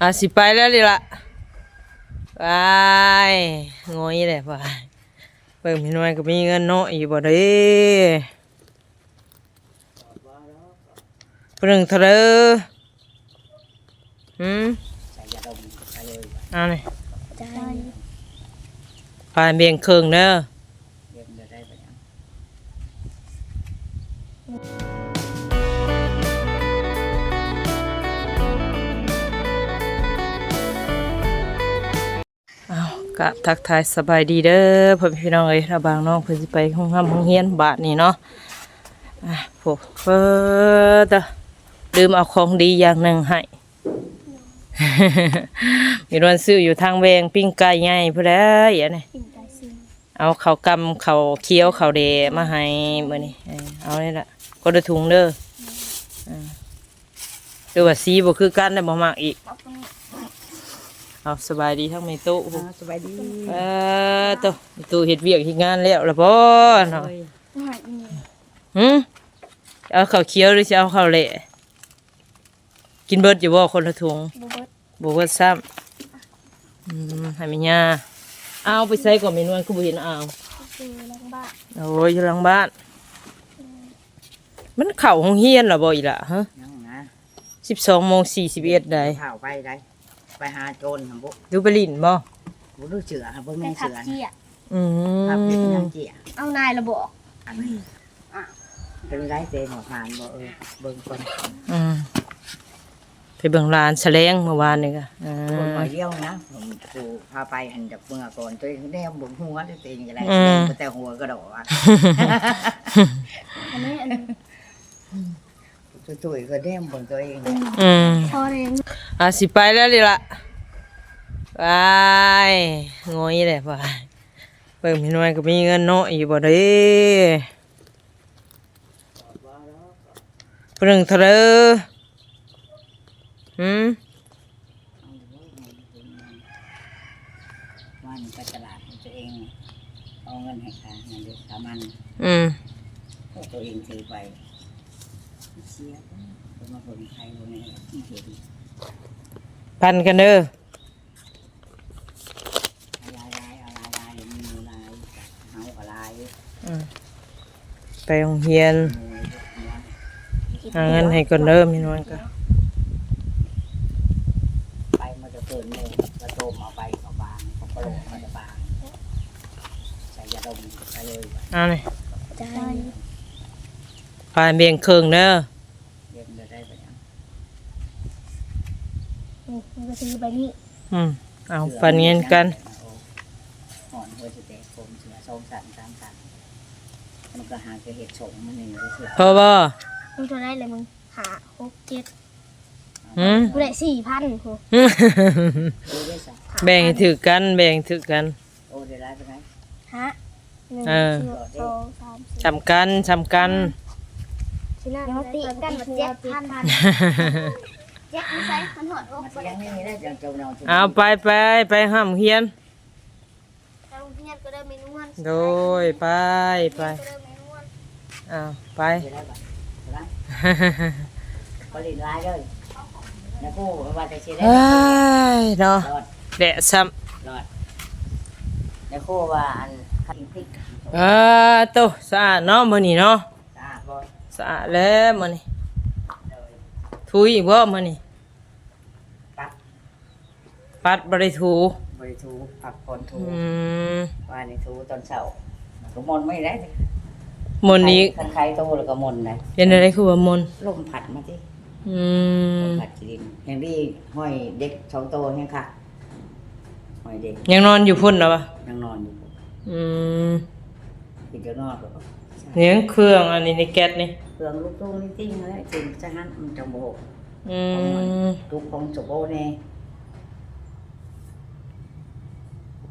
อะสิไปแล้วดิละไปงอยเลยไปเบิ่งพี่น้อยก็มีเงินเนาะอยู่บ่เด้เปรึ่งเถอะเด้อหืมใส่ยาดมใส่เลยเอานี่ใจไปเบียงเครื่องเด้อ กะทักทายสบายดีเด้อพ่อแม่พี่น้องเอ้ยระบางน้องเพิ่นสิไปห้องห้ำห้องเฮียนบาทนี่เนาะอะพวกเฟิดอะลืมเอาของดีอย่างหนึ่งให้มีวันซื้ออยู่ทางแวงปิ้งไก่ใหญ่พุ่นแหล้วอย่างนี้ปิ่นใจซึ้งเอาข้าวกำข้าวเคี้ยวข้าวเดมาให้มื้อนี้เออเอานี่ละก็ได้ถุงเด้ออ่าคือว่าสีบ่คือกันได้บ่มากอีก เอาตรงนี้เอาสบายดีทั้งแม่ตู้อ่าสบายดีเออตัวแม่ตู้เฮ็ดเวียกเฮ็ดงานแล้วล่ะบ่เนาะเอ้ยหายนี่หึเอาข้าวเคี้ยวหรือสิเอาข้าวเละกินเบิดอยู่บ่คนละถุงบเบิดบ่เบิดซ้ำอืมให้แม่ย่าเอาไปใส่ก่อนแม่นวลคือบ่เห็นเอาคือหลังบ้านโอ้ยอยู่หลังบ้าน มันเข้าห้องเฮียนเหรอบ่อีหล่ะฮะยังนะ12โมง41ได้ข่าวไปได้ ไปหาโจรทำบุดูไปลิ้นบ่บุรู้เสือครับเบิ่งไปแม่ทับเสือเจียอืครับเป็นมยังเจียเอานายระบอกอันนี้เป็นไรเตงหัวผ่านบ่เออเบิ่งคนอืมไปเบิ่งร้านแสลงเมื่อวานนี่ก็อ่คนาหอยเดียวนะผมกูพาไปหันจากเมื่อก่อนตัวเองแนมบุ๋มหัวตัวเองอะไรอืม แต่หัวกระโดดอะอันนี้อันนี้ตุ้ยๆก็แนมบนตัวเองอืมพอเรียน อะสิไปแล้วดิละไปงอยเลยไปเบิ่งพี่น้อยก็มีเงินเนาะอยู่บ่เด้เปรึ่งเถอะเด้อหืมวันไปตลาดของตัวเองเอาเงินให้ค่าเงินเดือนสามันอืมตัวเองถือไป กับลายอืมไปโรงเรียนมือยกหัวหาเงินให้ก่อนเด้อพี่น้อยก็ไปมันจะเกินเลยกระโจมเอาไปเขาบางเขากระโหลกมันจะบางใส่ยาดมใส่เลยเอานี่ใจไปเบียงเครื่องเด้อ เรียนจะได้ไปยัง นี่ มันก็ซื้อไปนี่อืมเอาปันเงินกันอ่อนหัวจะแตกผมเสือสองสันสามสันมันก็หาจะเห็ดสงมันนึ่ก็เสือพอบ่มึงจะได้เลยมึงหาหกเจ็ดหืมกูได้สี่พันกูดูได้สักแบ่งให้ถือกัน แบ่งให้ถือกัน โอ้เดี๋ยวไล่ไปไหนฮะหนึ่งเออ สองสามสี่จำกันจำกันชิ้นหน้ายังตีกันมาเจ็ดพัน เจ็ดไม่ใช่มันหอดอกมันก็ยังไม่มีได้จังเจ้าเนาเอาไปไปไปห้ามเฮียนทางเพียนก็ได้เมนูวันโดยไปไปก็ได้เมนูวันเอาไปเดี๋ยวได้ปะเดี๋ยวได้ก็ลินไล่เลยนะกูว่าจะเชียร์ได้เอ้ยเนาะรอดแดะซ้รอดนะกูว่าอันขันพริกำเออโตสะอาดเนาะมื้อนี้เนาะสะอาดบ่สะอาดแล้วมื้อนี้เลย ถูอีกบ่มื้อนี้ปัดปัดบ่ได้ถูบริทูผักผลทูอืมว่าในทูตอนเช้าก็มนไม่ได้มื้อนี้คันใครโตแล้วก็มนนะเป็นอะไรคือว่ามนต์ลมผัดมาสิอืลมมผัดกินอย่างที่ห้อยเด็กสองโตเนี่ยค่ะห้อยเด็กยังนอนอยู่พุ่นเหรอวะยังนอนอยู่อืมกินจะนอนก็ เลี้ยงเครื่องอันนี้ในแก๊สนี่เครื่องลูกตุ้งนี่ติ้งอะไรจริงจะหันมันจะโบกอืมลูกของจโบเน่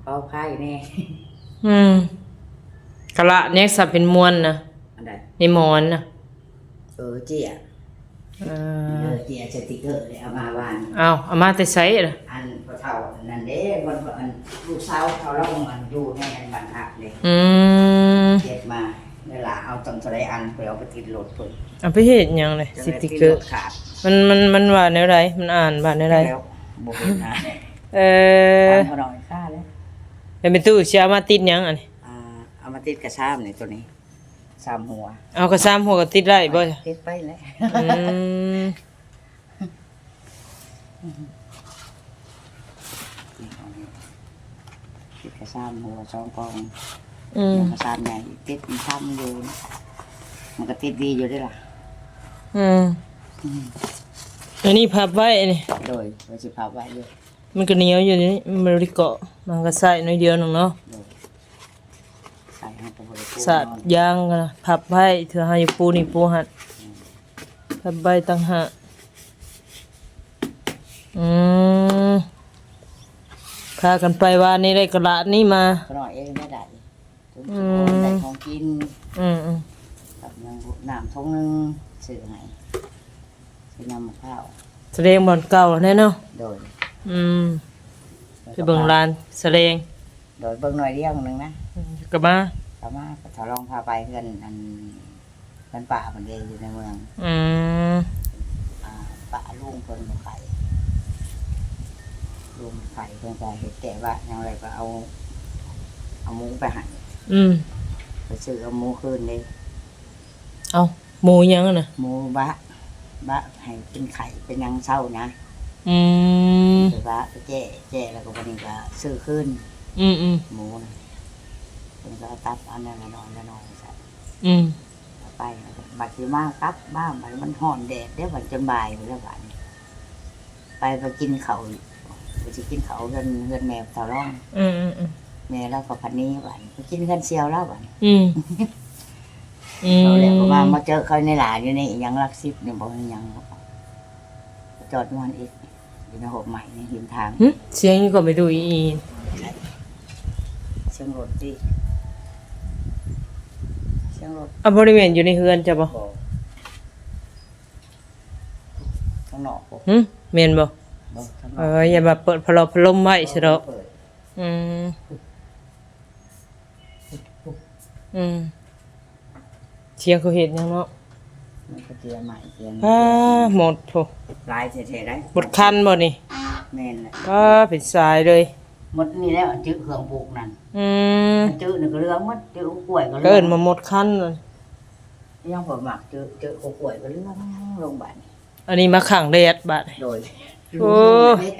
เป่าไข่เน่อืมกะละเนี่ยสับเป็นมวนนะอันใดในหมอนนะเออเจียเอเอออเจียสติกเกอร์เลยเอามาวานเอาเอามาแต่ใส่ล่ะอันพอเท่านั่นเด้วันอันลูกสาวเขาเล่ามันอยู่ในอันบันทักเลยอืมเจ็ดมา เวลาเอาตังสไลอันไปเอาไปติดรถเพิ่นเอาไปเฮ็ดหยังเลยจังสได้ติกติดเกอรร์ถขาดมันมันมันว่าแนวใดมันอ่านว่าแนวใดแล้วบ่เป็นนะเออตามเขาหน่อยค่าเลยแล้วเป็นตู้เสียมาติดหยังอันนี้อ่าเอามาติดกระชามนี่ตัวนี้สามหัวเอากระซ้ำหัวก็ติดได้บ่จ้ะติดไปเลยอืมติดกระชามหัวสองกอง อืมกระชามใหญ่ติดมันช้ำอยู่มันก็ติดดีอยู่ด้วยล่ะอืมอันนี้พับไว้อันนี้โดยไว้สิพาไว้อยู่มันก็เหนียวอยู่นี่มันบ่ได้เกาะมันก็ใส่น้อยเดียวหนึงเนาะโดยใส่ให้กับบริโภคสาดยางกันนะพับไว้เถื่อให้ปูนี่ปูหัดพับใบตั้งหากอืมพากันไปว่านี่ได้กระดาษนี่มา ก็หน่อยเองไม่ได้ จนอืสิมได้ของกินอืมอืมกับน้ำน้ำทงหนึงซื้อให้ซื้อนำมะพร้าวแสดงบอลเก่าแน่เนาะโดยอืมไปเบิ่งลานแสดงโดยเบิ่งหน่อยเดียวหนึงนะ อืมกลับมาสามารถทดลองพาไปเพื่อนอันเพื่อนป่าคนเดียวอยู่ในเมืองอืมอ่าป่าลุงเพิ่นบ่ไข่ลุงไข่เพิ่นก็เห็ดแต่ว่าอย่างไรก็เอา เอาหมูไปให้ อืมไปซื้อเอาหมูคืนเลยเอาหมูยังอะน่ะหมูบะ บะให้เป็นไข่เป็นหยังเศร้านะอืมคือบะไปแจ้แจ้แล้วก็วันนี้ก็ซื้อคืนอืมอืมหมูนะเพิ่นก็เอาตับอันนั้นละน้อยละน้อยใส่อืมเอาไปบัดสิมาตับบ้างบัดมันห่อนแดดเดี๋ยวบัดจนบ่ายไปแล้วบัดนี้ไปไปกินเขาวไปสิกินเขาวเงินเงินแมวสาวร้อง อืมอืมอืม แม่เราก็พันนี้บัดไปกินเงินเซียวแล้วบัดอืมอืมเขาเรียกว่ามาเจอเขาในหลานอยู่นี่ยังรักซิบเนี่ยบอกยังจอดนอนอีกอยู่ในหบใหม่ในหิมทางหึเสียงนี่ก็ไปดูอีอีเชียงรถดิเชียงรถอะบริเวณอยู่ในเฮือนจ้ะบ่บอกข้างนอกบอกหึแม่นบ่บอกข้างนเออกออย่ามาเปิดพัดลมพัดลมไว้สิดอกเปิดอืม อืมเสียงเขาเห็นยังเนาะมันก็เตียงใหม่เตียงอ่าหมดโถลายเฉยๆได้หมดคันบ่นี่แม่นแหละก็เป็นสายเลย หมดนี่แล้วจื้อเครื่องปลูกนั่นอืมจื้อนี่ก็เรื่องหมดจื้อกล้วยก็ก็เรื่เอิ้อนงมาหมดคันเลยยังผมหมักจื้อจื้อกล้วยก็เรื่องลงบ้านอันนี้มาขังแดดบาดโดยโอ้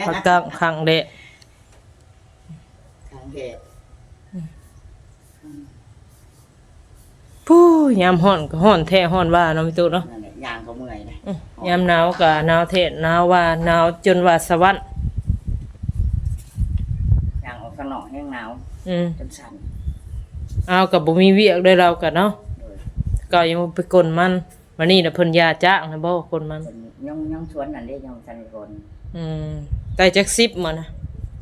พักกลางขังแดดทางเหตุ ปู้ยามฮ้อนก็ฮ้อนแท้ฮ้อนว่าเนาะพี่ตุ๊เนาะนั่นแหละยางก็เมื่อยนะอืมยามหนาวก็หนาวเทศหนาวว่าหนาวจนว่าสวรรค์ยางออกข้างนอกแห้งหนาวอืมจนสั่นเอากับบ่มีเวียกด้วยเรากันเนาะโดยก็ยังบ่ไปกลมันวันนี้น่ะเพิ่นยาจ้างนะบ่กลมัน คนย่องย่องชวนนั่นเด้ย่องสันคนอืมได้จักสิบมานะ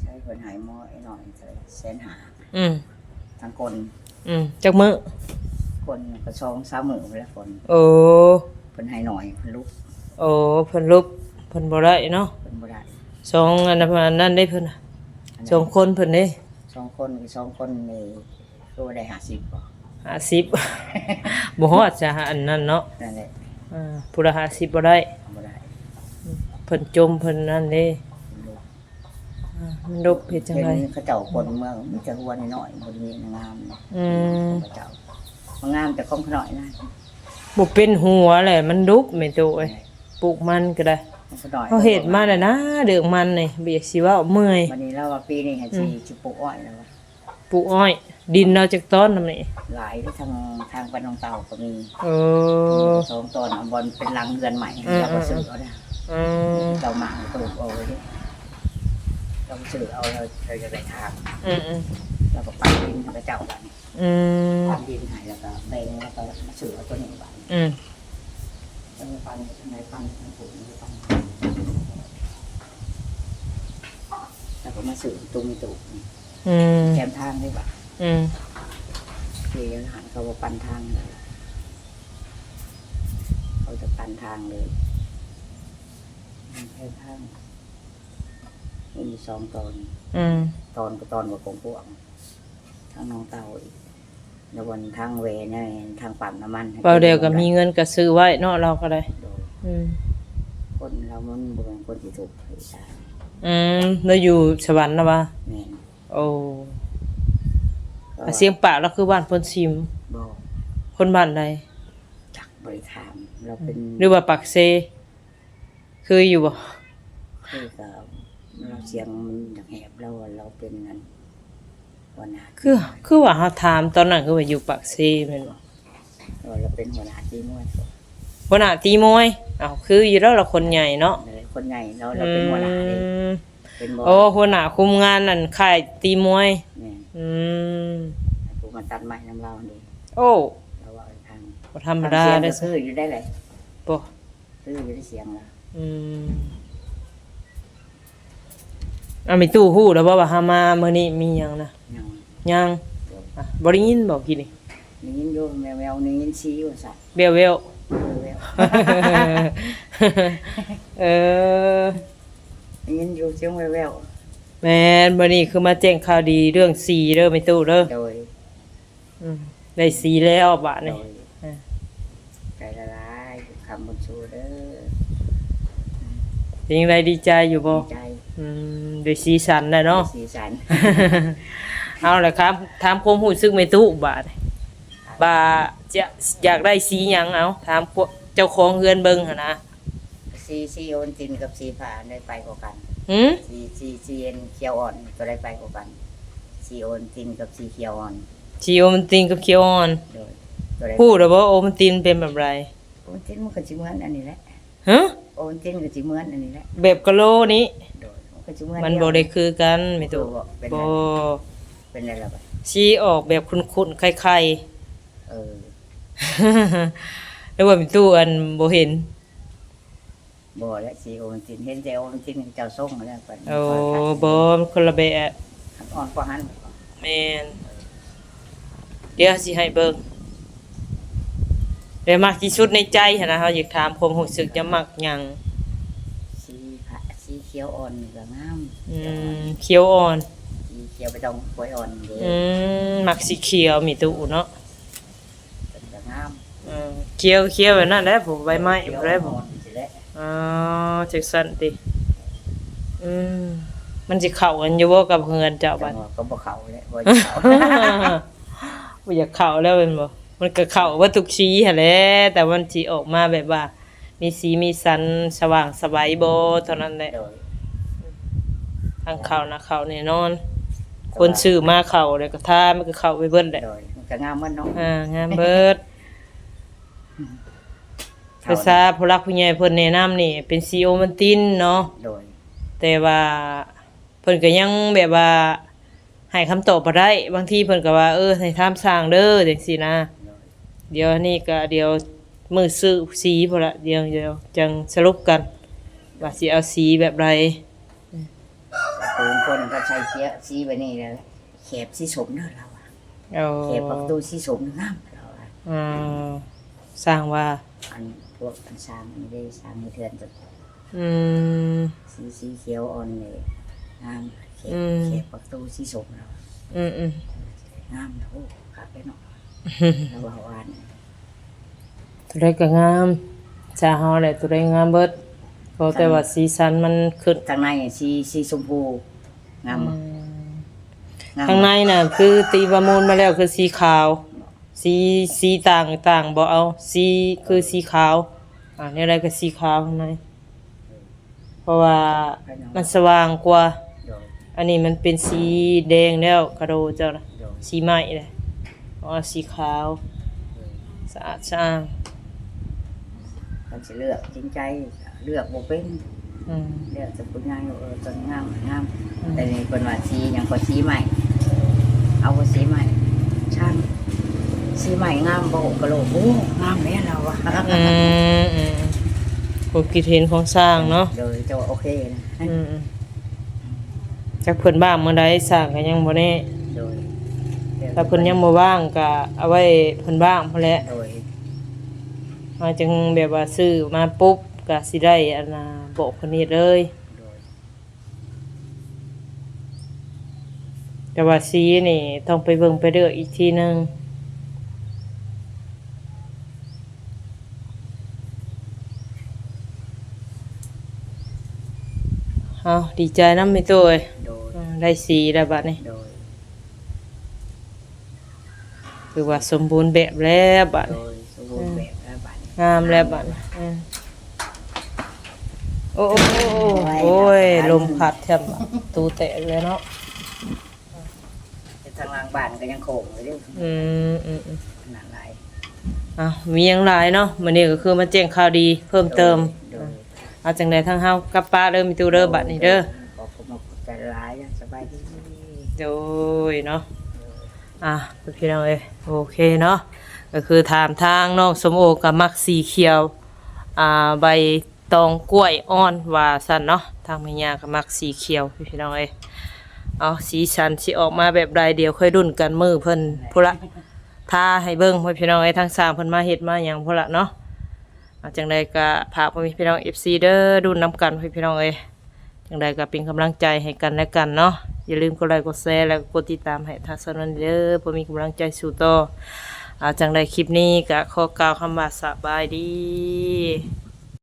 ใช้คนหายหม้อไอ้หน่อยใส่แสนหาอืมทั้งคน อืมจักมื้อ คนกระชองสามหมื่นไปแล้วคนโอ้คนหายหน่อยคนลุกโอ้เพิ่นลุบเพิ่นบ่ได้เนาะคนบ่ได้สองอันนั้นอันนั้นได้เพิ่นน่ะอันนั้นสองคนเพิ่นเด้สองคนคือสองคนในตัวได้หาสิบบ่50 บ่ฮอดจะหาอันนั้นเนาะนั่นแหละอ่าผู้ละ50บ่ได้บ่ได้เพิ่นจมเพิ่นนั่นเด้คนลุกอ่ามันลุบเฮ็ดจังไดเห็นเขาเจ้าคนเมืองมีจะหัวน้อยๆบ่มีงามเนาะอืม เขาเจ้า มันงามแต่ของเขาน้อยนะบ่เป็นหัวแหละมันลุบแม่ตัวเอ้ยปลูกมันก็ได้ของเขาน้อยเขาเห็ดมาแล้วนะเดืองมันนี่เบียกสิว่าเมื่อยวันนี้เราว่าปีนี้ให้สิสิปลูกอ้อยแล้วว่าปลูกอ้อย ดินเราจากต้นนำนี่หลายที่ทางทางบ้านน้องเต่าก็มีเออสองตอนเอาบอลเป็นรังเรือนใหม่อืมเราก็ซื้อเอาได้อืมเราหมาปลูกเอาไว้ดิเราซื้อเอาเราเราจะได้ทางอืมอืม เราก็ปั้นดินกระเจ้าบันอืมปั้นดินให้แล้วก็แบ่งแล้วก็ซื้อเอาตัวนี้บันอืมแล้วก็ปั้นทางไหนปั้นทางปุ๋ยปั้นแล้วก็มาซื้อตุ้มตุกอืมแคมทางได้บัอืมที่หันเขาบอกปั้นทางเลยเขาจะปั้นทางเลยแคมทางมีสองตอนอืม ตอนก็ตอนกับกงพวก ทางน้องเต่าอีกแล้ววันทางเวเนี่ยทางปั๊มน้ำมันเปล่าเดียวก็มีเงินก็ซื้อไว้เนาะเราก็ได้ โดยอืมคนเรามันบ่เป็นคนที่ถูกไฟฟ้าออืมเราอยู่สวรรค์นะวะแม่นโอ้ก็อะเสียงปากเราคือบ้านพนชิมบอกคนบ้านใดจักบริถามเราเป็นหรือว่าปากเซ คืออยู่บ่คือกับเราเสียงมันอยากแหบเราเราเป็นนั้น หัวหน้าคือ คือว่าเฮาถามตอนนั้นคือว่าอยู่ปากเซแม่นบ่เราเป็นหัวหน้าทีมวยหัวหน้าตีมวยอ้าวคืออยู่แล้วเราคนใหญ่เนาะเลยคนใหญ่เราเราเป็นหัวหน้าเลยอืมเป็นบอโอ้หัวหน้าคุมงานนั่นค่ายตีมวย เนี่ยอืมผู้มาตัดไม้น้ำเราดูโอ้เราว่าทางบ่ธรรมดาทำเสียงได้ก็อซื้ออยู่ได้เลยบ่ซื้ออยู่ได้เสียงละอืม อะมีตู้ฮู้แล้วบ่ว่าเฮามามื้อนี้มีหยังนะยังยังอะบ่ได้ยินบ่กินนี่นี่ยินโยแมวแมวนี่ยินชี้ว่าสัตว์เบลเวลเออแววเออนี่ยินโยเสียงแววแววแม่นมื้อนี้คือมาแจ้งข่าวดีเรื่องสีเด้อไม่ตู้เด้อโดยอืมได้สีแล้วบาดโดนี้ยเออใจละลายคำบนชูเด้อ เป็นจังไดดีใจอยู่บ่ดีใจอืมได้สีสันแล้วเนาะ สีสันเอาละครับถามความรู้สึกไม่ตู้บาดนี้บาจะอยากได้สีหยังเอาถามพวกเจ้าของเฮือนเบิ่งหั่นนะสีสีโอนตินกับสีผ่าได้ไปกว่ากันหืมสีสีสีเอ็นเขียวอ่อนตัวได้ไปกว่ากันสีโอนตินกับสีเขียวอ่อนสีโอมันตินกับเขียวอ่อนโดยตัวได้พูดแล้วบ่โอมันตินเป็นแบบไรโอนตินมันก็จิเหมือนอันนี้แหละฮะ โอนตินก็จิเหมือนอันนี้แหละแบบกะโลนี้ โดยมันก็จิเหมือนมันเดียวบ่ได้คือกันไม่ตัตู้วเป็นบ่เป็นอะไรล่ะบัดสีออกแบบคุ้นๆคล้ายๆเออแล้วว่ามีตู้อันบ่เห็น บ่และสีโอนตินเห็นใจโอนตินเจ้าส่งแล้วกันโอ้บ่มันคนละแบบอ่อนกว่าหันแม่นเดี๋ยวสิให้เบิ่ง เดี๋ยวมักที่สุดในใจหั่นนะเฮาอยากถามความรู้สึกจะมักหยังสีผ่าสีเขียวอ่อนนี่ก็งามอืมเขียวอ่อน สีเขียวไปตรงกล้วยอ่อนเด้อืมมักสีเขียวมีตู้เนาะเป็นก็งามอืมเขียวเขียวแบบนั้นแหละผมใบไม้เขียวบ่ได้ผอ่มอนสิแหละอ๋อจักสั่นติอืมมันสิเข้ากันอยู่บ่กับเฮือนเจ้าจับัดงหวะก็บ่เข้าแล้วบ่อยากเข้า บ่อยากเข้าแล้วเป็นบ่ มันก็เข้าว่าทุกสีหั่นแหละแต่มันสิออกมาแบบว่า มีสีมีสันสว่างสบายบ่เท่านั้นแหละโดยทางเข้านะเข้าแน่นอน คนซื้อมาเข้าแล้วก็ทามันก็เข้าไปเบิดแหละโดยมันก็งามเหมือนเนาะอ่างามเบิด ภาษาผู้รักผู้ใหญ่เพิ่นแนะนำนี่ เป็นซีโอมันตินเนาะโดยแต่ว่าเพิ่นก็ยังแบบว่าให้คำตอบบ่ได้ บางทีเพิ่นก็ว่าเออให้ทำสร้างเด้อจังซี่นะโดย เดี๋ยวนี่ก็เดี๋ยวมือซื้อสีพุ่นละเดี๋ยวเดี๋ยวจังสรุปกันว่าสิเอาสีแบบไรแต่ปืนคนก็ใช้เสียสีไปนี่แล้วแขบสีสมเด้อเราอะเอาแขบประตูสีสมงามเราอะอ่าสร้างว่าอันพวกอันสร้างนี่ได้สร้างให้เทือนจะอืมสีสีเขียวอ่อนเลยงามแขบอืมแขบประตูสีสมเราอืมอืมงามโอ้ครับไปเนาะ เราว่าหวานตัวใดก็งามจ้าเฮาแหละตัวใดงามเบิดเพราะแต่ว่าสีสันมันขึ้นทางในสีสีชมพูงามบ่งามข้างในน่ะคือตีประมูลมาแล้วคือสีขาว สีสีต่างต่างบ่เอา สีคือสีขาว อ่าเนี่ยอะไรก็สีขาวข้างใน เพราะว่ามันสว่างกว่า โดยอันนี้มันเป็นสีแดงแล้วกระโดเจ้านะโดยสีไหม้เลย อ๋อสีขาวสะอาดสะอ้างมันจะเลือกจริงใจเลือกบ่เป็นอืมเลือกจะเป็นงานเออจนงามงามอืมแต่นี่เป็นว่าสีหยังก็สีใหม่ เอาก็สีใหม่ช่างสีใหม่งามบ่กะโหลกโอ้งามแม่เราอะอืมอืมความคิดเห็นของสร้างเนาะโดยจะว่าโอเคนะอืมอืมจากเพิ่นบ้างเมื่อใดสร้างก็ยังบ่แน่โดย ถ้าเพิ่นยังบ่ว่างก็เอาไว้เพิ่นบ้างพุ่นแหละโดยมาจึงแบบว่าซื้อมาปุ๊บก็สิได้อันน่ะบอกเพิ่นเฮ็ดเลย โดยแต่ว่าสีนี่ต้องไปเบิ่งไปเด้ออีกทีหนึงเอาดีใจนำไม่ตัวเอ้ยโดยอืมได้สีแล้วบัดนี้โดย คือว่าสมบูรณ์แบบแล้วบัดโดนี้ยสมบูรณ์แบบแล้วบัดนี้งามแล้วบัดนี้อืมโอ้โอ้โอ้โอ้ยลมพัดแทบตูแตกเลยเนาะแต่ทางหลังบ้านก็ยังโค้งอยู่เด้ออืมอืมอืมขนาดไรอะมีหยังหลายเนาะมื้อนี้ก็คือมาแจ้งข่าวดีเพิ่มเติมโดยเอาจังไดทั้งเฮากับป้าเด้อมีตูเด้อบัดนี้เด้อขอบคุณมากใจร้ายนะสบายดี โดยเนาะ อะพี่น้องเอ้ยโอเคเนาะก็คือถามทางน้องสมโอกับมักสีเขียวอ่าใบตองกล้วยอ่อนว่าซั่นเนาะทางแม่ย่าก็มักสีเขียวพี่น้องเอ้ยเอาสีสันสิออกมาแบบใดเดียวค่อยรุ่นกันมือเพิ่นพุละทาให้เบิ่งพ่อพี่น้องเอ้ทั้งสามเพิ่นมาเฮ็ดมาหยังพุละเนาะเอาจังใดก็พาพ่อพี่น้อง FC เด้อดูนำกันพ่อพี่น้องเอ้ยจังใดก็เป็นกำลังใจให้กันและกันเนาะ อย่าลืมกดไลค์กดแชร์แล้วก็กดติดตามให้ทางสนันเด้อเพื่อมีกำลังใจสู่ต่ออาจังใดคลิปนี้ก็ขอกล่าวคำว่าสบายดี